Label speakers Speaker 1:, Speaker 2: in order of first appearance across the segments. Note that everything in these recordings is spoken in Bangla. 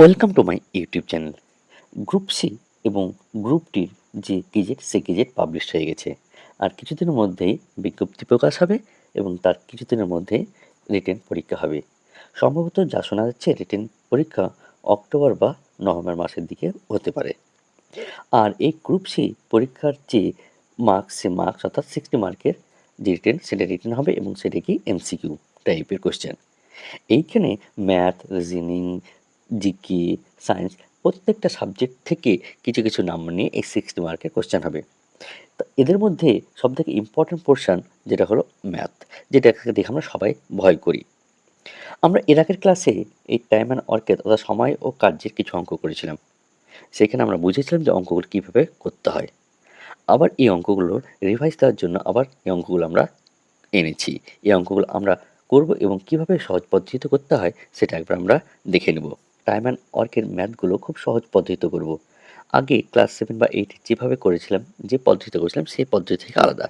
Speaker 1: Welcome to my YouTube channel. Group C এবং গ্রুপ ডির যে গেজেট, সে গেজেট পাবলিশ হয়ে গেছে। আর কিছুদিনের মধ্যেই বিজ্ঞপ্তি প্রকাশ হবে এবং তার কিছুদিনের মধ্যে রিটেন পরীক্ষা হবে। সম্ভবত যা শোনা যাচ্ছে, রিটেন পরীক্ষা অক্টোবর বা নভেম্বর মাসের দিকে হতে পারে। আর এই গ্রুপ সি পরীক্ষার যে মার্কস সে মার্কস অর্থাৎ সিক্সটি মার্কের যে রিটেন, সেটা রিটেন হবে এবং সেটা কি এমসিকিউ টাইপের কোশ্চেন এইখানে ম্যাথ রিজনিং জিকে, সায়েন্স, প্রত্যেকটা সাবজেক্ট থেকে কিছু কিছু নাম্বার নিয়ে এই সিক্সটি মার্কের কোশ্চেন হবে। তো এদের মধ্যে সবথেকে ইম্পর্টেন্ট পোর্শন যেটা হলো ম্যাথ যেটাকে দেখে আমরা সবাই ভয় করি। আমরা এর আগের ক্লাসে এই টাইম অ্যান্ড অর্কের অর্থাৎ সময় ও কার্যের কিছু অঙ্ক করেছিলাম। সেখানে আমরা বুঝেছিলাম যে অঙ্কগুলো কীভাবে করতে হয়। আবার এই অঙ্কগুলো রিভাইজ দেওয়ার জন্য আবার এই অঙ্কগুলো আমরা এনেছি। এই অঙ্কগুলো আমরা করব এবং কীভাবে সহজ পদ্ধতিতে করতে হয় সেটা একবার আমরা দেখে নেব। টাইম অ্যান্ড ওয়ার্কের ম্যাথগুলো খুব সহজ পদ্ধতিতে করব। আগে ক্লাস সেভেন বা এইট যেভাবে করেছিলাম, যে পদ্ধতিতে করেছিলাম, সেই পদ্ধতি থেকে আলাদা।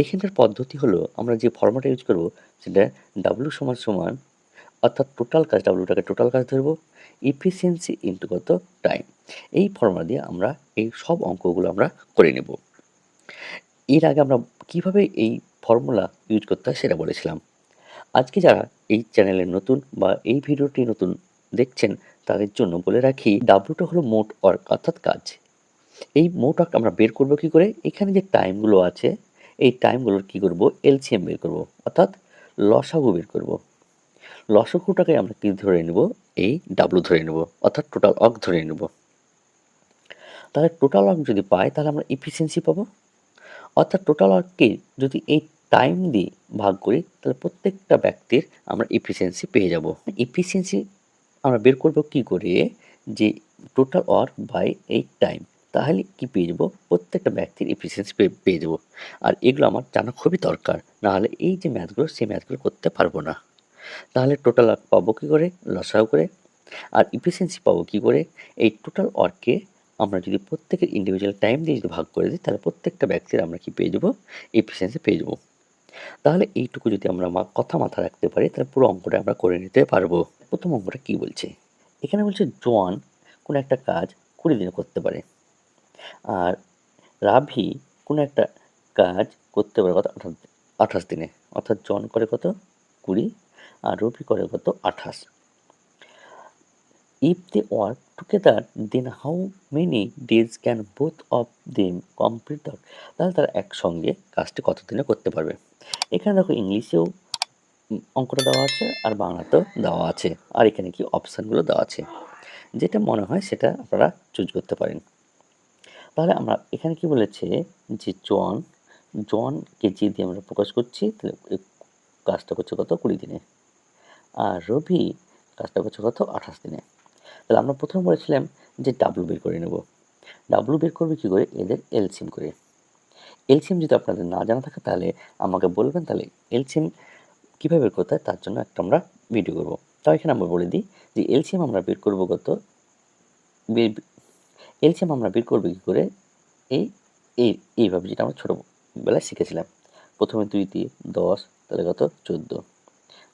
Speaker 1: এখানকার পদ্ধতি হলো, আমরা যে ফর্মুলাটা ইউজ করব, সেটা ডাব্লু সমান সমান, অর্থাৎ টোটাল কাজ ডাব্লুটাকে টোটাল কাজ ধরবো ইফিসিয়েন্সি ইন্টু কত? টাইম এই ফর্মুলা দিয়ে আমরা এই সব অঙ্কগুলো আমরা করে নেব। এর আগে আমরা কীভাবে এই ফর্মুলা ইউজ করতে হয় সেটা বলেছিলাম। আজকে যারা এই চ্যানেলে নতুন বা এই ভিডিওটি নতুন দেখছেন, তাদের জন্য বলে রাখি, ডাব্লুটা হলো মোট ওয়ার্ক অর্থাৎ কাজ। এই মোট ওয়ার্ক আমরা বের করব কি করে? এখানে যে টাইমগুলো আছে, এই টাইমগুলোর কি করব? এলসিএম বের করব, অর্থাৎ লসাগু বের করব। লসাগুটাকে আমরা কি ধরে নেব? এই ডাব্লু ধরে নেব, অর্থাৎ টোটাল অর্ক ধরে নেব। তাহলে টোটাল ওয়ার্ক যদি পাই, তাহলে আমরা ইফিসিয়েন্সি পাবো। অর্থাৎ টোটাল ওয়ার্ককে যদি এই টাইম দিয়ে ভাগ করি, তাহলে প্রত্যেকটা ব্যক্তির আমরা ইফিসিয়েন্সি পেয়ে যাব। ইফিসিয়েন্সি আমরা বের করব কি করে? যে টোটাল ওয়ার্ক বাই এই টাইম তাহলে কি পেয়ে যাব? প্রত্যেকটা ব্যক্তির ইফিসিয়েন্সি পেয়ে যাব। আর এগুলো আমার জানা খুবই দরকার। নাহলে এই যে ম্যাথগুলো সেই ম্যাথগুলো করতে পারব না। তাহলে টোটাল ওয়ার্ক পাবো কী করে? লসাও করে। আর ইফিসিয়েন্সি পাবো কী করে? এই টোটাল ওয়ার্ককে আমরা যদি প্রত্যেকের ইন্ডিভিজুয়াল টাইম দিয়ে যদি ভাগ করে দিই, তাহলে প্রত্যেকটা ব্যক্তির আমরা কি পেয়ে যাব? এফিসিয়েন্সি পেয়ে যাব। তাহলে এইটুকু যদি আমরা কথা মাথায় রাখতে পারি, তাহলে পুরো অঙ্কটা আমরা করে নিতে পারব। প্রথম অঙ্কটা কী বলছে? এখানে বলছে, জোয়ান কোনো একটা কাজ কুড়ি দিনে করতে পারে। আর রাভি কোনো একটা কাজ করতে পারে কত? আঠাশ দিনে। অর্থাৎ জন করে কত? কুড়ি। আর রবি করে কত? আঠাশ। If they work together, then how many days can both of them complete the তাহলে তারা একসঙ্গে কাজটি কতদিনে করতে পারবে? এখানে দেখো ইংলিশেও অঙ্কটা দেওয়া আছে আর বাংলাতেও দেওয়া আছে। আর এখানে কি অপশানগুলো দেওয়া আছে? যেটা মনে হয় সেটা আপনারা চুজ করতে পারেন। তাহলে আমরা এখানে কি বলেছে যে জন জন কেজি দিয়ে আমরা প্রকাশ করছি তাহলে কাজটা করছে কত কুড়ি দিনে? আর রবি কাজটা করছে কত আঠাশ দিনে? তাহলে আমরা প্রথমে বলেছিলাম যে ডাব্লু বের করে নেব। ডাব্লু বের করবে কী করে? এদের এলসিম করে। এলসিম যদি আপনাদের না জানা থাকে, তাহলে আমাকে বলবেন। তাহলে এলসিম কীভাবে বের করতে হয়, তার জন্য একটা আমরা ভিডিও করব। তাও এখানে আমরা বলে দিই যে এলসিএম আমরা বের করব কত? এলসিএম আমরা বের করব কী করে? এই এই, এইভাবে যেটা আমরা ছোটোবেলায় শিখেছিলাম। প্রথমে দুই দিয়ে দশ, তাহলে কত? চোদ্দ।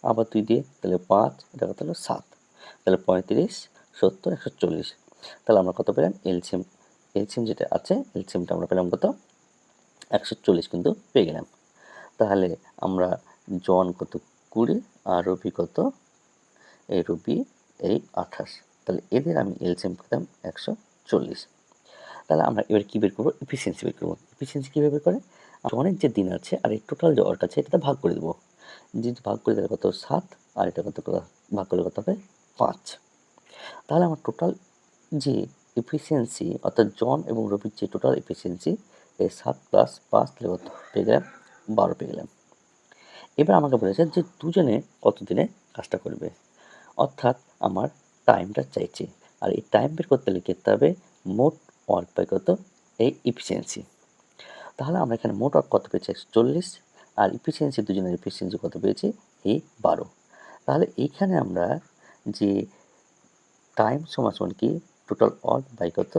Speaker 1: আবার দুই দিয়ে, তাহলে পাঁচ, এটা কত হলো? সাত। তাহলে পঁয়ত্রিশ সত্তর, একশো চল্লিশ। তাহলে আমরা কত পেলাম? এলসিএম এলসিএম যেটা আছে, এলসিএমটা আমরা পেলাম কত? একশো চল্লিশ কিন্তু পেয়ে গেলাম। তাহলে আমরা জন কত কুড়ি, আর রবি কত? এই রবি, এই আঠাশ। তাহলে এদের আমি এলসিএম পেতাম একশো চল্লিশ। তাহলে আমরা এবার কী বের করব? এফিসিয়েন্সি বের করব। এফিসিয়েন্সি কীভাবে বের করে? অনেক যে দিন আছে, আর এই টোটাল যে অর্ক আছে, এটাতে ভাগ করে দেবো। যদি ভাগ করে দিলে কত? সাত, আর এটা কত? ভাগ করলে কত হবে? পাঁচ। তাহলে আমার টোটাল যে এফিসিয়েন্সি অর্থাৎ জন এবং রবির যে টোটাল এফিসিয়েন্সি এই সাত প্লাস পাঁচ তাহলে কত পেয়ে গেলাম, বারো পেয়ে গেলাম। এবার আমাকে বলেছে যে দুজনে কত দিনে কাজটা করবে? অর্থাৎ আমার টাইমটা চাইছে। আর এই টাইম বের করতে হলে করতে হবে? মোট ওয়ার্ক বাই কত? এই ইফিসিয়েন্সি তাহলে আমরা এখানে মোট ওয়ার্ক কত পেয়েছি? একশো চল্লিশ। আর ইফিসিয়েন্সি দুজনের ইফিসিয়েন্সি কত পেয়েছি? এই বারো। তাহলে এইখানে আমরা যে টাইম সমান সমান কি? টোটাল ওয়ার্ক বাই কত?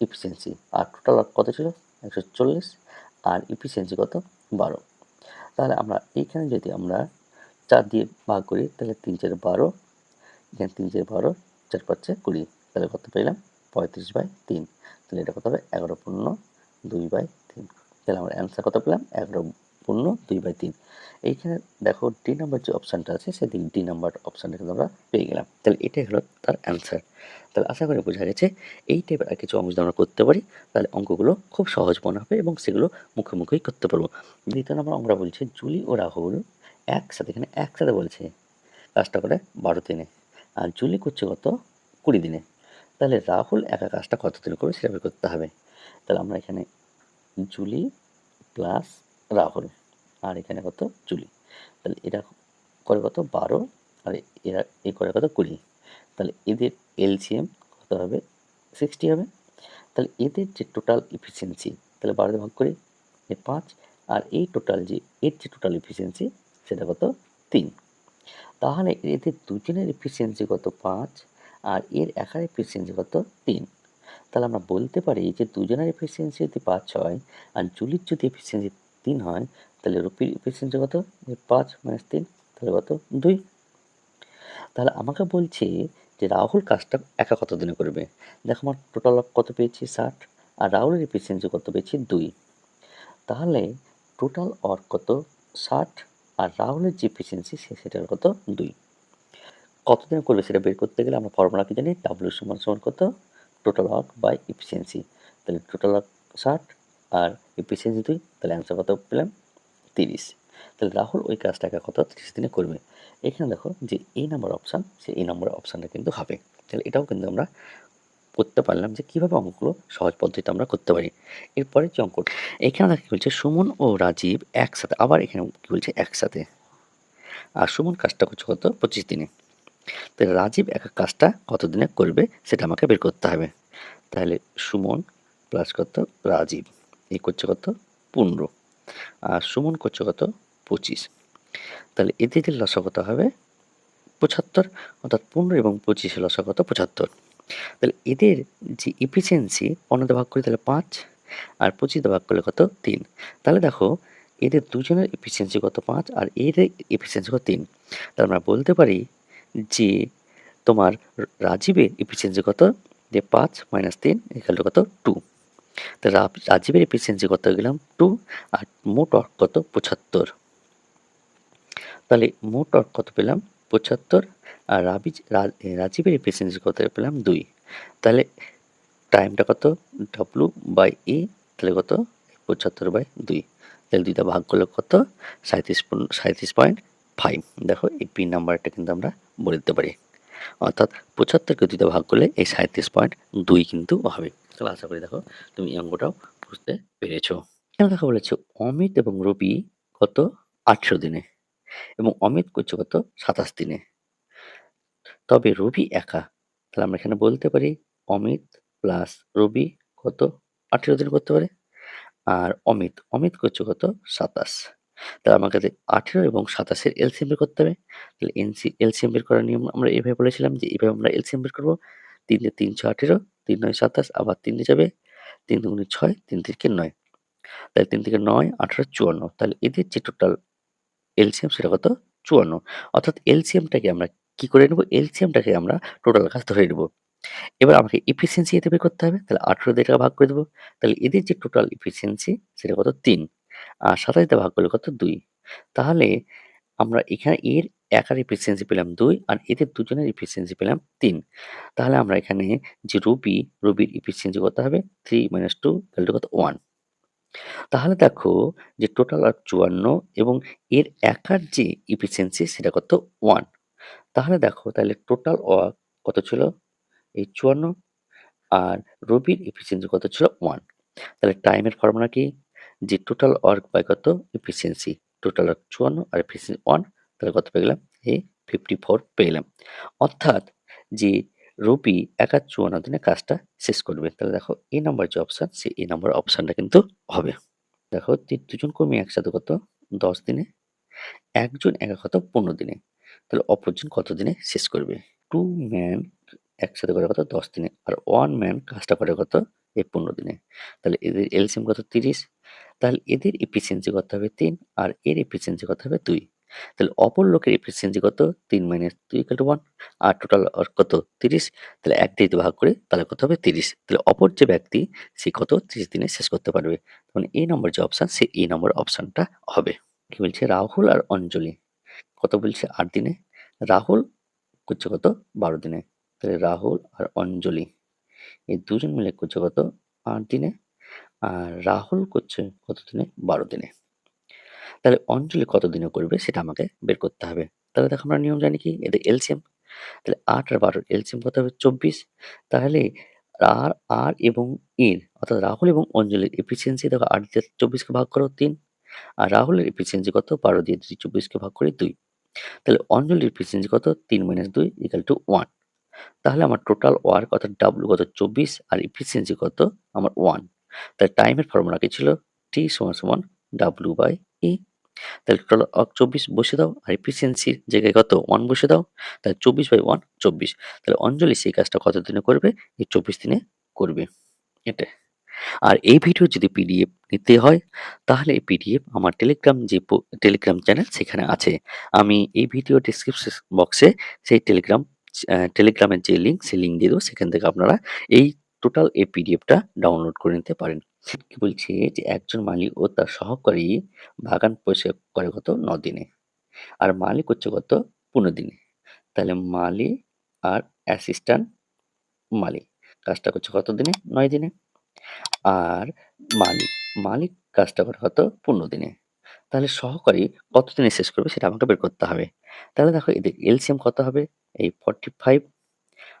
Speaker 1: ইফিসিয়েন্সি আর টোটাল ওয়ার্ক কত ছিল? একশো চল্লিশ। আর ইফিসিয়েন্সি কত? বারো। তাহলে আমরা এইখানে যদি আমরা চার দিয়ে ভাগ করি, তাহলে তিন চার বারো। এখানে তিন চার বারো, চার পাঁচ পাঁচে কুড়ি। তাহলে কত পেলাম? পঁয়ত্রিশ বাই তিন। তাহলে এটা কত হবে? এগারো পূর্ণ দুই বাই তিন। তাহলে আমরা অ্যান্সার কত পেলাম? এগারো পূর্ণ দুই বাই তিন। এইখানে দেখো ডি নাম্বার যে অপশানটা আছে সেদিক ডি নাম্বার অপশানটা কিন্তু আমরা পেয়ে গেলাম। তাহলে এটাই হলো তার অ্যান্সার তাহলে আশা করি বোঝা গেছে, এই টাইপের আর কিছু যদি আমরা করতে পারি, তাহলে অঙ্কগুলো খুব সহজ মনে হবে এবং সেগুলো মুখে মুখেই করতে পারব। দ্বিতীয় নম্বর আমরা বলছি জুলি ও রাহুল একসাথে, এখানে একসাথে বলছে, কাজটা করে বারো দিনে। আর জুলি করছে কত? কুড়ি দিনে। তাহলে রাহুল একা কাজটা কত দিনে করবে সেটা করতে হবে? তাহলে আমরা এখানে জুলি প্লাস রাহুল আর এখানে কত জুলি। তাহলে এরা করে কত বারো আর এরা এ করে কত কুড়ি। তাহলে এদের এলসিএম কত হবে? সিক্সটি হবে। তাহলে এদের যে টোটাল ইফিসিয়েন্সি তাহলে বারোতে ভাগ করি এ পাঁচ আর এই টোটাল যে এর যে টোটাল ইফিসিয়েন্সি সেটা কত? তিন। তাহলে এদের দুজনের এফিসিয়েন্সি কত? পাঁচ আর এর একার এফিসিয়েন্সি কত? তিন। তাহলে আমরা বলতে পারি যে দুজনের এফিসিয়েন্সি যদি পাঁচ হয় আর জুলির যদি এফিসিয়েন্সি তিন হয়, তাহলে রুপির এফিসিয়েন্সি কত? পাঁচ মাইনাস তিন, তাহলে কত? দুই। তাহলে আমাকে বলছে যে রাহুল কাজটা একা কত দিনে করবে? দেখো আমার টোটাল কত পেয়েছি? ষাট। আর রাহুলের এফিসিয়েন্সি কত পেয়েছি? দুই। তাহলে টোটাল অর্ক কত? ষাট। আর রাহুলের যে এফিসিয়েন্সি সে সেটার কত? দুই। কতদিনে করবে সেটা বের করতে গেলে আমরা ফর্মুলা কি জানি? ডাব্লিউ সমান সমান কত? টোটাল ওয়ার্ক বাই এফিসিয়েন্সি তাহলে টোটাল ওয়ার্ক ষাট। আর এফিসিয়েন্সি দুই তাহলে অ্যান্সার কত পেলাম তিরিশ। তাহলে রাহুল ওই কাজটাকে কত? তিরিশ দিনে করবে। এখানে দেখো যে এই নাম্বার অপশান সে এই নাম্বার অপশানটা কিন্তু হবে। তাহলে এটাও কিন্তু আমরা করতে পারলাম যে কীভাবে অঙ্কগুলো সহজ পদ্ধতিতে আমরা করতে পারি। এরপরে যে অঙ্ক এখানে দেখো কী বলছে, সুমন ও রাজীব একসাথে, আবার এখানে কী বলছে, একসাথে। আর সুমন কাজটা করছে কত? পঁচিশ দিনে। তাহলে রাজীব এক কাজটা কত দিনে করবে, সেটা আমাকে বের করতে হবে। তাহলে সুমন প্লাস কত? রাজীব। এই করছে কত? পনেরো। আর সুমন করছে কত? পঁচিশ। তাহলে এদের লসগত হবে? পঁচাত্তর। অর্থাৎ পনেরো এবং পঁচিশে লসগত পঁচাত্তর। তাহলে এদের যে ইফিসিয়েন্সি অন্যদের ভাগ করি তাহলে পাঁচ। আর পঁচিশে ভাগ করলে কত? তিন। তাহলে দেখো, এদের দুজনের এফিসিয়েন্সি কত পাঁচ? আর এদের এফিসিয়েন্সি কত তিন? তাহলে আমরা বলতে পারি যে তোমার রাজীবের এফিসিয়েন্সি কত? যে পাঁচ মাইনাস তিন এখানে কত? টু তাহলে রাজীবের এফিসিয়েন্সি কত গেলাম টু আর মোট অর্ক কত পঁচাত্তর তাহলে মোট অর্ক কত পেলাম পঁচাত্তর আর রাবিজ রাজীবের এফিসিয়েন্সি কত পেলাম দুই তাহলে টাইমটা কত ডাব্লু বাই এ তাহলে কত পঁচাত্তর বাই দুই তাহলে দুইটা ভাগ করলে কত সাঁত্রিশ সাঁত্রিশ পয়েন্ট ফাইভ দেখো এই পিন নাম্বারটা কিন্তু আমরা বলে দিতে পারি অর্থাৎ পঁচাত্তরকে দুইটা ভাগ করলে এই সাঁত্রিশ পয়েন্ট দুই কিন্তু হবে তাহলে আশা করি দেখো তুমি এই অঙ্কটাও বুঝতে পেরেছ। এখানে দেখো বলেছে, অমিত এবং রবি কত? আঠেরো দিনে এবং অমিত করছে কত? সাতাশ দিনে। তবে রবি একা। তাহলে আমরা এখানে বলতে পারি অমিত প্লাস রবি কত? আঠেরো দিন করতে পারে। আর অমিত অমিত করছে কত? সাতাশ। তাহলে আমার কাছে আঠেরো এবং সাতাশের এলসিএম বের করতে হবে। তাহলে এনসি এলসিএম বের করার নিয়ম আমরা এভাবে বলেছিলাম যে এভাবে আমরা এলসিএম বের করব। তিন তিনশো আঠেরো। তিন নয় সাতাশ, আবার তিন যাবে তিন দুগুণে ছয়, তিন থেকে নয়। তাহলে তিন থেকে নয়, আঠেরো, চুয়ান্ন। তাহলে এদের যে টোটাল এলসিএম সেটা কত? চুয়ান্ন। অর্থাৎ এলসিএমটাকে আমরা কি করে নেব? এলসিএমটাকে আমরা টোটাল কাজ ধরে নেব। এবার আমাকে ইফিসিয়েন্সি এতে বের করতে হবে। তাহলে আঠেরো দিয়ে ভাগ করে দেবো। তাহলে এদের যে টোটাল ইফিসিয়েন্সি সেটা কত? তিন। আর সাতাশ দিয়ে ভাগ করলে কত? দুই। তাহলে আমরা এখানে এর একার ইফিসিয়েন্সি পেলাম দুই আর এদের দুজনের ইফিসিয়েন্সি পেলাম তিন। তাহলে আমরা এখানে যে রুবি, রুবির ইফিসিয়েন্সি কত হবে? থ্রি মাইনাস টু কত? ওয়ান তাহলে দেখো যে টোটাল আর চুয়ান্ন এবং এর একার যে ইফিসিয়েন্সি সেটা কত? ওয়ান তাহলে দেখো তাহলে টোটাল ওয়ার্ক কত ছিল? এই চুয়ান্ন আর রবির এফিসিয়েন্সি কত ছিল? ওয়ান তাহলে টাইমের ফর্মুলা কি? যে টোটাল ওয়ার্ক বাই কত? এফিসিয়েন্সি টোটাল ওয়ার্ক চুয়ান্ন আর এফিসিয়েন্সি ওয়ান তাহলে কত পেয়ে গেলাম এই ফিফটি ফোর পেয়ে গেলাম অর্থাৎ যে রবি একা চুয়ান্ন দিনে কাজটা শেষ করবে, তাহলে দেখো এই নাম্বার যে অপশান সে এই নাম্বার অপশানটা কিন্তু হবে। দেখো দুজন কর্মী একসাথে কত? দশ দিনে। একজন একা কত? পনেরো দিনে। তাহলে অপরজন কত দিনে শেষ করবে? টু ম্যান একসাথে করে কত? দশ দিনে। আর ওয়ান ম্যান কাজটা করে কত? এই পনেরো দিনে। তাহলে এদের এলসিএম কত? তিরিশ। তাহলে এদের এফিসিয়েন্সি কত হবে? তিন। আর এর এফিসিয়েন্সি কত হবে? দুই। তাহলে অপর লোকের এফিসিয়েন্সি কত? তিন মাইনাস দুই ইকাল ওয়ান আর টোটাল কত? তিরিশ। তাহলে এক দিয়ে ভাগ করে, তাহলে কত হবে? তিরিশ। তাহলে অপর যে ব্যক্তি, সে কত? তিরিশ দিনে শেষ করতে পারবে। তখন এই নম্বর যে অপশান সে এই নম্বর অপশানটা হবে। কি বলছে? রাহুল আর অঞ্জলি। কত বলছে? আট দিনে। রাহুল করছে কত? বারো দিনে। তাহলে রাহুল আর অঞ্জলি। এই দুজন মিলে করছে কত? আট দিনে। আর রাহুল করছে কত দিনে? বারো দিনে। তাহলে অঞ্জলি কত দিনে করবে সেটা আমাকে বের করতে হবে। তাহলে দেখো আমরা নিয়ম জানি কি? এদের এলসিএম তাহলে আট আর বারোর এলসিএম কত হবে? চব্বিশ। তাহলে আর আর এবং এর, অর্থাৎ রাহুল এবং অঞ্জলির এফিসিয়েন্সি দেখো আট দিয়ে চব্বিশকে ভাগ করো তিন, আর রাহুলের এফিসিয়েন্সি কত? বারো দিয়ে যদি চব্বিশকে ভাগ করে দুই। তাহলে অঞ্জলির এফিসিয়েন্সি কত? তিন মাইনাস দুই ইকাল টু ওয়ান তাহলে আমার টোটাল ওয়ার্ক অর্থাৎ ডাব্লু কত? চব্বিশ, আর এফিসিয়েন্সি কত? আমার ওয়ান তাহলে টাইমের ফর্মুলা কি ছিল? টি সমান সমান ডাব্লু বাই ই তাহলে টোটাল চব্বিশ বসে দাও, আর এফিসিয়েন্সির জায়গায় কত? ওয়ান বসে দাও, তাহলে চব্বিশ বাই ওয়ান চব্বিশ। তাহলে অঞ্জলি সেই কাজটা কত দিনে করবে? এই চব্বিশ দিনে করবে। এটা আর এই ভিডিও যদি পিডিএফ নিতে হয়, তাহলে এই পিডিএফ আমার টেলিগ্রাম যে টেলিগ্রাম চ্যানেল সেখানে আছে। আমি এই ভিডিও ডিসক্রিপশন বক্সে সেই টেলিগ্রাম টেলিগ্রামের যে লিঙ্ক সেই লিঙ্ক দিয়ে দেবো। সেখান থেকে আপনারা এই টোটাল এই পিডিএফটা ডাউনলোড করে নিতে পারেন। কি বলছে যে একজন মালিক ও তার সহকারী বাগান পরিষ্কার করে কত ন দিনে আর মালিক হচ্ছে কত পনেরো দিনে তাহলে মালিক আর অ্যাসিস্ট্যান্ট মালিক কাজটা করছে কত দিনে নয় দিনে আর মালিক মালিক কাজটা করে কত পনেরো দিনে তাহলে সহকারী কত দিনে শেষ করবে সেটা আমাকে বের করতে হবে। তাহলে দেখো এদের এলসিএম কত হবে? এই ফর্টি ফাইভ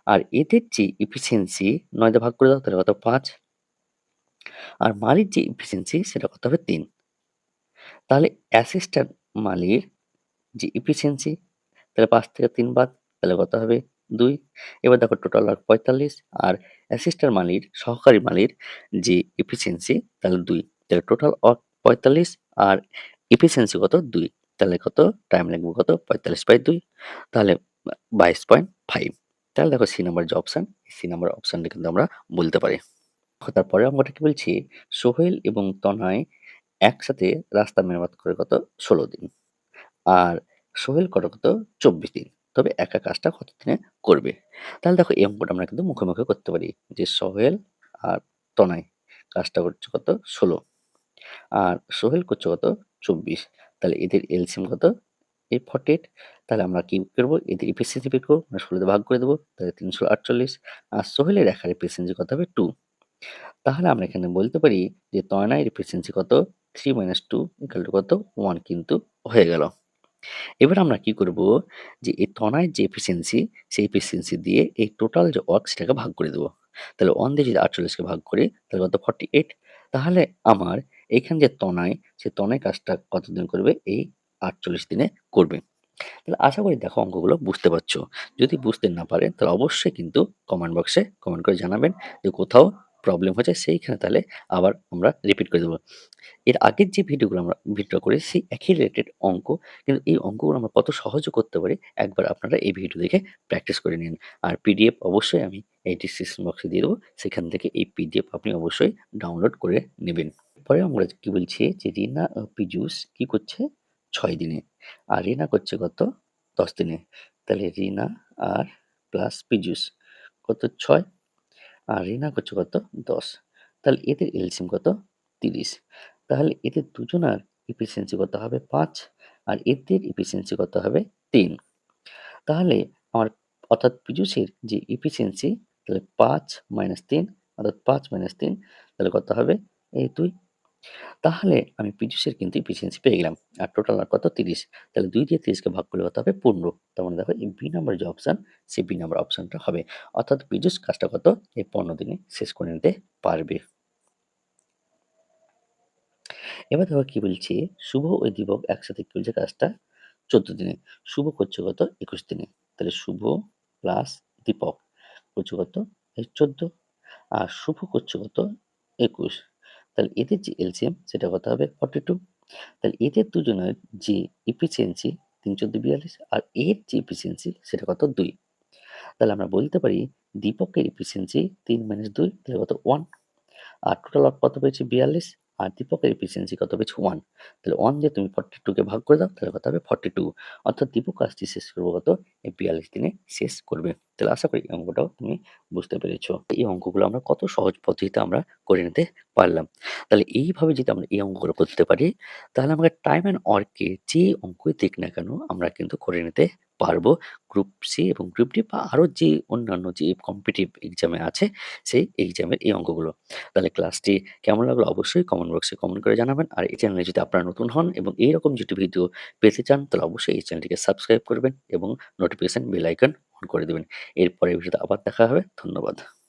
Speaker 1: আর এদের যে ইফিসিয়েন্সি নয় ভাগ করে দাও, তাহলে কত? পাঁচ। আর মালির যে ইফিসিয়েন্সি সেটা কত হবে? তিন। তাহলে অ্যাসিস্ট্যান্ট মালির যে ইফিসিয়েন্সি তাহলে পাঁচ থেকে তিন বাদ, তাহলে কত হবে? দুই। এবার দেখো টোটাল আর পঁয়তাল্লিশ। আর অ্যাসিস্ট্যান্ট মালির, সহকারী মালির যে ইফিসিয়েন্সি তাহলে দুই। তাহলে টোটাল পঁয়তাল্লিশ। আর ইফিসিয়েন্সি কত? দুই। তাহলে কত? টাইম লাগবে কত? পঁয়তাল্লিশ বাই দুই। তাহলে বাইশ পয়েন্ট ফাইভ। তাহলে দেখো সি নাম্বার যে অপশান সি নাম্বার অপশানটা কিন্তু আমরা বলতে পারি। তারপরে আমরা কি বলছি, সোহেল এবং তনয় একসাথে রাস্তা মেরামত করে কত? ষোলো দিন। আর সোহেল করে কত? চব্বিশ দিন। তবে একা কাজটা কত দিনে করবে? তাহলে দেখো, এই অঙ্কটা আমরা কিন্তু মুখে মুখে করতে পারি যে সোহেল আর তনয় কাজটা করছে কত? ষোলো। আর সোহেল করছে কত? চব্বিশ। তাহলে এদের এলসিএম কত? এই ফর্টি এইট তাহলে আমরা কি করব? এদের এফিসিয়েন্সি বের করব, আমরা ষোলোতে ভাগ করে দেবো, তাহলে তিনশো আটচল্লিশ। আর সোহেলের একার এফিসিয়েন্সি কত হবে? টু তাহলে আমরা এখানে বলতে পারি যে তয়নায় এফিসিয়েন্সি কত? থ্রি মাইনাস টু ইকাল কত? ওয়ান কিন্তু হয়ে গেল। এবার আমরা কি করব? যে এই তনায় যে এফিসিয়েন্সি সেই এফিসিয়েন্সি দিয়ে এই টোটাল যে ওয়ার্ক সেটাকে ভাগ করে দেবো। তাহলে ওয়ান দিয়ে যদি আটচল্লিশকে ভাগ করি, তাহলে কত? ফর্টি এইট তাহলে আমার এইখানে যে তনায়, সে তনায় কাজটা কতদিন করবে? এই আটচল্লিশ দিনে করবে। তাহলে আশা করি দেখো অঙ্কগুলো বুঝতে পারছ। যদি বুঝতে না পারেন তাহলে অবশ্যই কিন্তু কমেন্ট বক্সে কমেন্ট করে জানাবেন যে কোথাও প্রবলেম হয়েছে, সেইখানে তাহলে আবার আমরা রিপিট করে দেবো। এর আগের যে ভিডিওগুলো আমরা ভিডিও করি সেই একই রিলেটেড অঙ্ক, কিন্তু এই অঙ্কগুলো আমরা কত সহজে করতে পারি, একবার আপনারা এই ভিডিও দেখে প্র্যাকটিস করে নিন। আর পিডিএফ অবশ্যই আমি এই ডিসক্রিপশন বক্সে দিয়ে দেবো, সেখান থেকে এই পিডিএফ আপনি অবশ্যই ডাউনলোড করে নেবেন। পরে আমরা কি বলছি, যে রিনা পিজুস কি করছে? ছয় দিনে। আর রিনা করছে কত? দশ দিনে। তাহলে রিনা আর প্লাস পিজুস কত? ছয়। আর রিনা করছে কত? দশ। তাহলে এদের এলসিম কত? তিরিশ। তাহলে এদের দুজনার ইফিসিয়েন্সি কত হবে? পাঁচ। আর এদের ইফিসিয়েন্সি কত হবে? তিন। তাহলে আমার অর্থাৎ পিজুসের যে ইফিসিয়েন্সি তাহলে পাঁচ মাইনাস তিন, অর্থাৎ পাঁচ মাইনাস তিন, তাহলে কত হবে? এই দুই তাহলে আমি পিজুসের কিন্তু ইফিসিয়েন্সি পেয়ে গেলাম। আর টোটাল আর কত? তিরিশ। তাহলে দুই দিয়ে তিরিশকে ভাগ করলে কত হবে? পনেরো। তার মানে দেখো, এই বি নাম্বার যে অপশান সেই বি নাম্বার অপশানটা হবে। অর্থাৎ পিজুস কাজটা কত? এই পনেরো দিনে শেষ করে নিতে পারবে। এবার দেখো কি বলছি? শুভ ও দীপক একসাথে কি বলছে কাজটা? চোদ্দ দিনে। শুভ করছে কত? একুশ দিনে। তাহলে শুভ প্লাস দীপক করছে কত? এই চোদ্দ। আর শুভ করছে কত? একুশ। তাহলে এদের যে এলসিএম সেটা কত হবে? ফর্টি টু তাহলে এদের দুজনের যে ইফিসিয়েন্সি তিন চোদ্দ বিয়াল্লিশ আর এর যে ইফিসিয়েন্সি সেটা কত? দুই। তাহলে আমরা বলতে পারি দীপকের ইফিসিয়েন্সি তিন মাইনাস দুই, তাহলে কত? ওয়ান আর টোটাল কত পেয়েছি বিয়াল্লিশ। আর দীপকের এফিসিয়েন্সি কত? হবে ওয়ান তাহলে ওয়ান দিয়ে তুমি ফর্টি টুকে ভাগ করে দাও, তাহলে কত হবে? ফর্টি টু অর্থাৎ দীপক কাজটি শেষ করব কত? এই বিয়াল্লিশ দিনে শেষ করবে। তাহলে আশা করি এই অঙ্কটাও তুমি বুঝতে পেরেছ। এই অঙ্কগুলো আমরা কত সহজ পদ্ধতিতে আমরা করে নিতে পারলাম। তাহলে এইভাবে যদি আমরা এই অঙ্কগুলো করতে পারি, তাহলে আমাকে টাইম অ্যান্ড অর্কে যে অঙ্কই দিক না কেন, আমরা কিন্তু করে নিতে পারব। গ্রুপ সি এবং গ্রুপ ডি বা আরও যে অন্যান্য যে কম্পিটিভ এক্সামে আছে, সেই এক্সামের এই অঙ্কগুলো। তাহলে ক্লাসটি কেমন লাগল অবশ্যই কমেন্ট বক্সে কমেন্ট করে জানাবেন। আর এই চ্যানেলে যদি আপনারা নতুন হন এবং এইরকম যদি ভিডিও পেতে চান, তাহলে অবশ্যই এই চ্যানেলটিকে সাবস্ক্রাইব করবেন এবং নোটিফিকেশান বেল আইকন অন করে দেবেন। এরপরে ভিডিওতে আবার দেখা হবে। ধন্যবাদ।